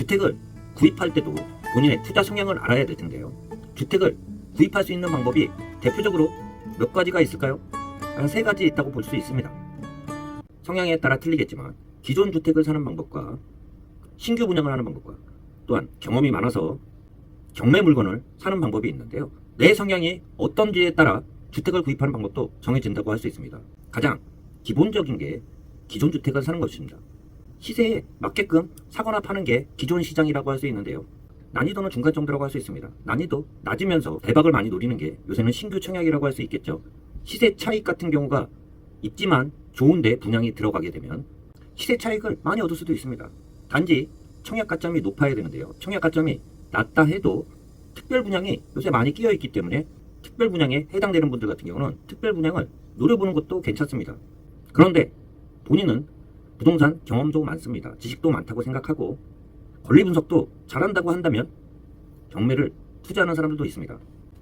주택을 구입할 때도 본인의 투자 성향을 알아야 될 텐데요. 주택을 구입할 수 있는 방법이 대표적으로 몇 가지가 있을까요? 한 세 가지 있다고 볼 수 있습니다. 성향에 따라 틀리겠지만 기존 주택을 사는 방법과 신규 분양을 하는 방법과 또한 경험이 많아서 경매 물건을 사는 방법이 있는데요. 내 성향이 어떤지에 따라 주택을 구입하는 방법도 정해진다고 할 수 있습니다. 가장 기본적인 게 기존 주택을 사는 것입니다. 시세에 맞게끔 사거나 파는 게 기존 시장이라고 할 수 있는데요. 난이도는 중간 정도라고 할 수 있습니다. 난이도 낮으면서 대박을 많이 노리는 게 요새는 신규 청약이라고 할 수 있겠죠. 시세 차익 같은 경우가 있지만 좋은데 분양이 들어가게 되면 시세 차익을 많이 얻을 수도 있습니다. 단지 청약 가점이 높아야 되는데요. 청약 가점이 낮다 해도 특별 분양이 요새 많이 끼어 있기 때문에 특별 분양에 해당되는 분들 같은 경우는 특별 분양을 노려보는 것도 괜찮습니다. 그런데 본인은 부동산 경험도 많습니다. 지식도 많다고 생각하고 권리 분석도 잘한다고 한다면 경매를 투자하는 사람들도 있습니다.